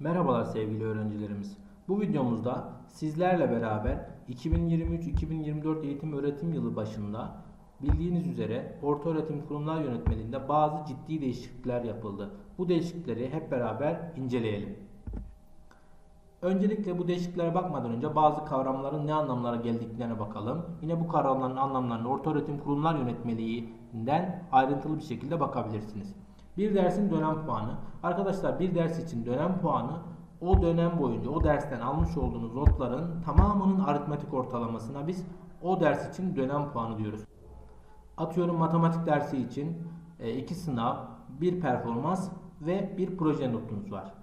Merhabalar sevgili öğrencilerimiz. Bu videomuzda sizlerle beraber 2023-2024 eğitim öğretim yılı başında bildiğiniz üzere Ortaöğretim Kurumlar Yönetmeliğinde bazı ciddi değişiklikler yapıldı. Bu değişiklikleri hep beraber inceleyelim. Öncelikle bu değişikliklere bakmadan önce bazı kavramların ne anlamlara geldiklerine bakalım. Yine bu kavramların anlamlarını Ortaöğretim Kurumlar Yönetmeliğinden ayrıntılı bir şekilde bakabilirsiniz. Bir dersin dönem puanı. Arkadaşlar bir ders için dönem puanı o dönem boyunca o dersten almış olduğunuz notların tamamının aritmetik ortalamasına biz o ders için dönem puanı diyoruz. Atıyorum matematik dersi için e, iki sınav, bir performans ve bir proje notunuz var.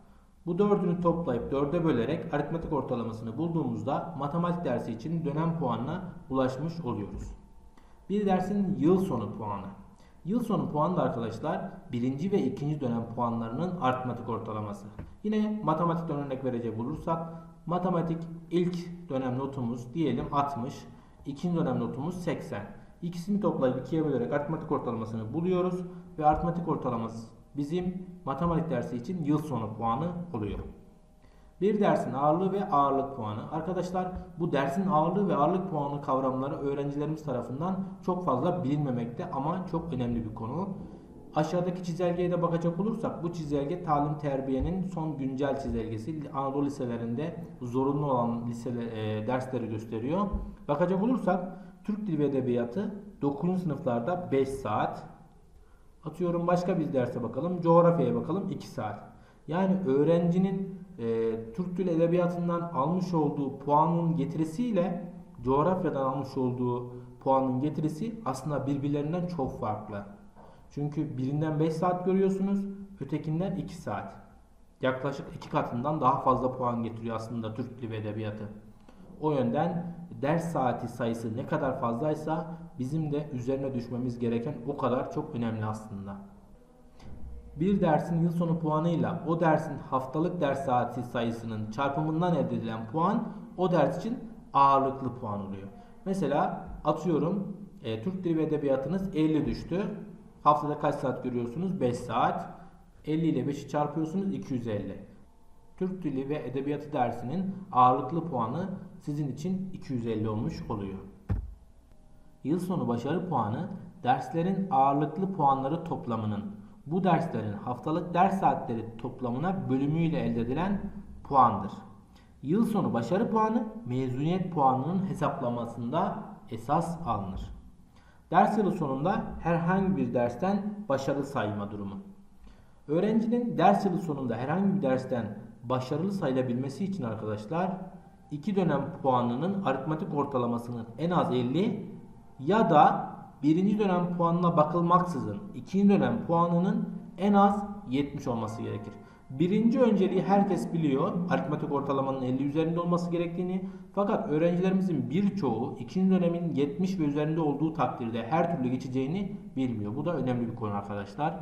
Bu dördünü toplayıp dörde bölerek aritmetik ortalamasını bulduğumuzda matematik dersi için dönem puanına ulaşmış oluyoruz. Bir dersin yıl sonu puanı. Yıl sonu puanı da arkadaşlar birinci ve ikinci dönem puanlarının aritmetik ortalaması. Yine matematikten örnek verecek olursak matematik ilk dönem notumuz diyelim 60, ikinci dönem notumuz 80. İkisini toplayıp ikiye bölerek aritmetik ortalamasını buluyoruz ve aritmetik ortalaması bizim matematik dersi için yıl sonu puanı oluyor. Bir dersin ağırlığı ve ağırlık puanı. Arkadaşlar bu dersin ağırlığı ve ağırlık puanı kavramları öğrencilerimiz tarafından çok fazla bilinmemekte ama çok önemli bir konu. Aşağıdaki çizelgeye de bakacak olursak bu çizelge talim terbiyenin son güncel çizelgesi. Anadolu liselerinde zorunlu olan lise e, dersleri gösteriyor. Bakacak olursak Türk Dili ve Edebiyatı 9. sınıflarda 5 saat. Atıyorum başka bir derse bakalım. Coğrafyaya bakalım 2 saat. Yani öğrencinin e, Türk Dili Edebiyatı'ndan almış olduğu puanın getirisiyle coğrafyadan almış olduğu puanın getirisi aslında birbirlerinden çok farklı. Çünkü birinden 5 saat görüyorsunuz, ötekinden 2 saat. Yaklaşık iki katından daha fazla puan getiriyor aslında Türk Dili ve Edebiyatı. O yönden ders saati sayısı ne kadar fazlaysa bizim de üzerine düşmemiz gereken o kadar çok önemli aslında. Bir dersin yıl sonu puanıyla o dersin haftalık ders saati sayısının çarpımından elde edilen puan o ders için ağırlıklı puan oluyor. Mesela atıyorum e, Türk Dili ve Edebiyatınız 50 düştü. Haftada kaç saat görüyorsunuz? 5 saat. 50 ile 5'i çarpıyorsunuz 250. Türk Dili ve Edebiyatı dersinin ağırlıklı puanı sizin için 250 olmuş oluyor. Yıl sonu başarı puanı derslerin ağırlıklı puanları toplamının bu derslerin haftalık ders saatleri toplamına bölümüyle elde edilen puandır. Yıl sonu başarı puanı mezuniyet puanının hesaplamasında esas alınır. Ders yılı sonunda herhangi bir dersten başarılı sayma durumu. Öğrencinin ders yılı sonunda herhangi bir dersten başarılı sayılabilmesi için arkadaşlar iki dönem puanının aritmetik ortalamasının en az 50 ya da birinci dönem puanına bakılmaksızın ikinci dönem puanının en az 70 olması gerekir. Birinci önceliği herkes biliyor. Aritmetik ortalamanın 50 üzerinde olması gerektiğini. Fakat öğrencilerimizin birçoğu ikinci dönemin 70 ve üzerinde olduğu takdirde her türlü geçeceğini bilmiyor. Bu da önemli bir konu arkadaşlar.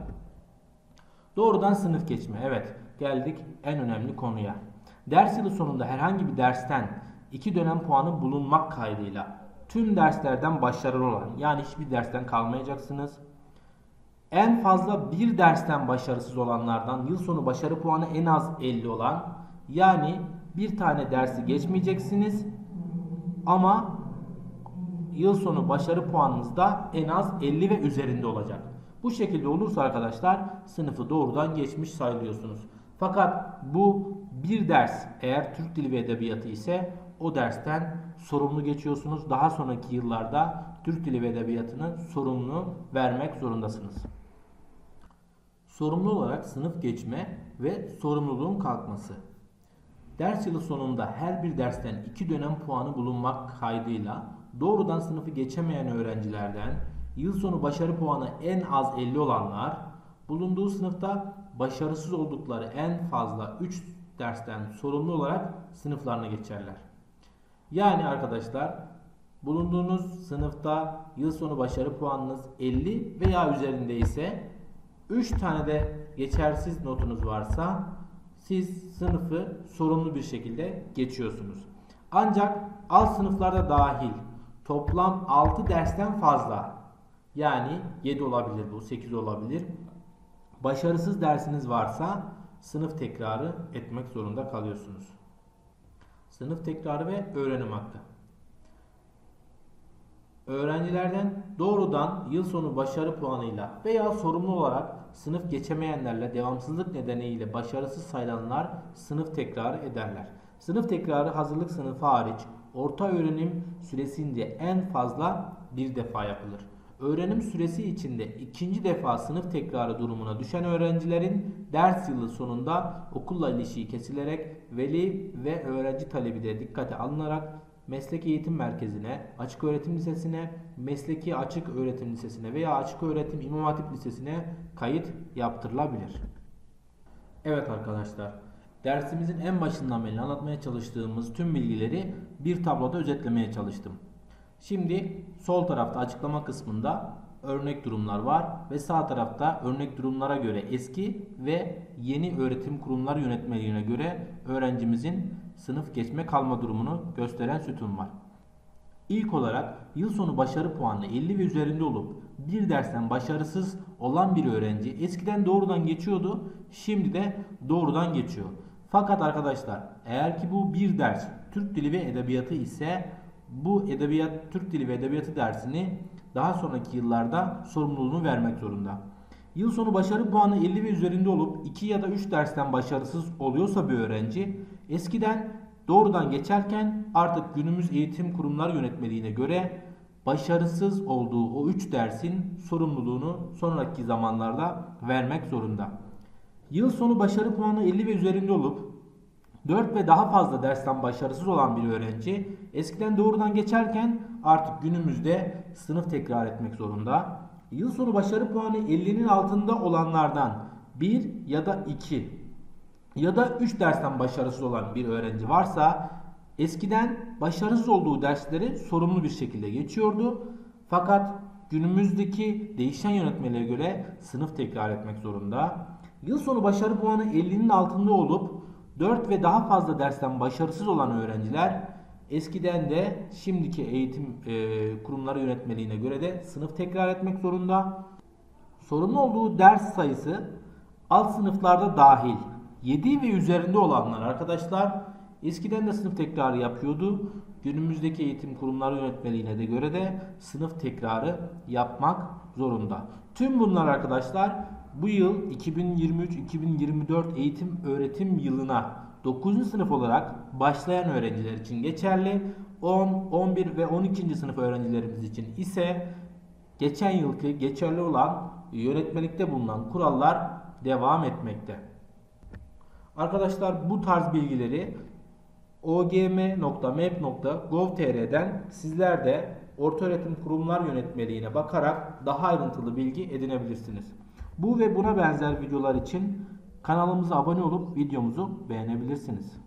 Doğrudan sınıf geçme. Evet geldik en önemli konuya. Ders yılı sonunda herhangi bir dersten iki dönem puanı bulunmak kaydıyla tüm derslerden başarılı olan yani hiçbir dersten kalmayacaksınız. En fazla bir dersten başarısız olanlardan yıl sonu başarı puanı en az 50 olan yani bir tane dersi geçmeyeceksiniz ama yıl sonu başarı puanınız da en az 50 ve üzerinde olacak. Bu şekilde olursa arkadaşlar sınıfı doğrudan geçmiş sayılıyorsunuz. Fakat bu bir ders eğer Türk Dili ve Edebiyatı ise o dersten sorumlu geçiyorsunuz. Daha sonraki yıllarda Türk Dili ve Edebiyatı'nın sorumluluğunu vermek zorundasınız. Sorumlu olarak sınıf geçme ve sorumluluğun kalkması. Ders yılı sonunda her bir dersten iki dönem puanı bulunmak kaydıyla doğrudan sınıfı geçemeyen öğrencilerden yıl sonu başarı puanı en az 50 olanlar bulunduğu sınıfta başarısız oldukları en fazla 3 dersten sorumlu olarak sınıflarına geçerler. Yani arkadaşlar bulunduğunuz sınıfta yıl sonu başarı puanınız 50 veya üzerinde ise 3 tane de geçersiz notunuz varsa siz sınıfı sorumlu bir şekilde geçiyorsunuz. Ancak alt sınıflarda dahil toplam 6 dersten fazla yani 7 olabilir bu 8 olabilir. Başarısız dersiniz varsa sınıf tekrarı etmek zorunda kalıyorsunuz. Sınıf tekrarı ve öğrenim hakkı. Öğrencilerden doğrudan yıl sonu başarı puanıyla veya sorumlu olarak sınıf geçemeyenlerle devamsızlık nedeniyle başarısız sayılanlar sınıf tekrarı ederler. Sınıf tekrarı hazırlık sınıfı hariç orta öğrenim süresince en fazla bir defa yapılır. Öğrenim süresi içinde ikinci defa sınıf tekrarı durumuna düşen öğrencilerin ders yılı sonunda okulla ilişiği kesilerek veli ve öğrenci talebi de dikkate alınarak meslek eğitim merkezine, açık öğretim lisesine, mesleki açık öğretim lisesine veya açık öğretim imam hatip lisesine kayıt yaptırılabilir. Evet arkadaşlar, dersimizin en başından beri anlatmaya çalıştığımız tüm bilgileri bir tabloda özetlemeye çalıştım. Şimdi sol tarafta açıklama kısmında örnek durumlar var ve sağ tarafta örnek durumlara göre eski ve yeni öğretim kurumları yönetmeliğine göre öğrencimizin sınıf geçme kalma durumunu gösteren sütun var. İlk olarak yıl sonu başarı puanı 50 ve üzerinde olup bir dersten başarısız olan bir öğrenci eskiden doğrudan geçiyordu, şimdi de doğrudan geçiyor. Fakat arkadaşlar eğer ki bu bir ders Türk Dili ve Edebiyatı ise bu edebiyat Türk Dili ve Edebiyatı dersini daha sonraki yıllarda sorumluluğunu vermek zorunda. Yıl sonu başarı puanı 50 ve üzerinde olup 2 ya da 3 dersten başarısız oluyorsa bir öğrenci eskiden doğrudan geçerken artık günümüz eğitim kurumlar yönetmeliğine göre başarısız olduğu o 3 dersin sorumluluğunu sonraki zamanlarda vermek zorunda. Yıl sonu başarı puanı 50 ve üzerinde olup 4 ve daha fazla dersten başarısız olan bir öğrenci eskiden doğrudan geçerken artık günümüzde sınıf tekrar etmek zorunda. Yıl sonu başarı puanı 50'nin altında olanlardan 1 ya da 2 ya da 3 dersten başarısız olan bir öğrenci varsa eskiden başarısız olduğu dersleri sorumlu bir şekilde geçiyordu. Fakat günümüzdeki değişen yönetmeliğe göre sınıf tekrar etmek zorunda. Yıl sonu başarı puanı 50'nin altında olup 4 ve daha fazla dersten başarısız olan öğrenciler eskiden de şimdiki eğitim e, kurumları yönetmeliğine göre de sınıf tekrar etmek zorunda. Sorumlu olduğu ders sayısı alt sınıflarda dahil 7 ve üzerinde olanlar arkadaşlar eskiden de sınıf tekrarı yapıyordu. Günümüzdeki eğitim kurumları yönetmeliğine de göre de sınıf tekrarı yapmak zorunda. Tüm bunlar arkadaşlar bu yıl 2023-2024 eğitim öğretim yılına 9. sınıf olarak başlayan öğrenciler için geçerli. 10, 11 ve 12. sınıf öğrencilerimiz için ise geçen yılki geçerli olan yönetmelikte bulunan kurallar devam etmekte. Arkadaşlar bu tarz bilgileri ogm.map.gov.tr'den sizler de ortaöğretim kurumlar yönetmeliğine bakarak daha ayrıntılı bilgi edinebilirsiniz. Bu ve buna benzer videolar için kanalımıza abone olup videomuzu beğenebilirsiniz.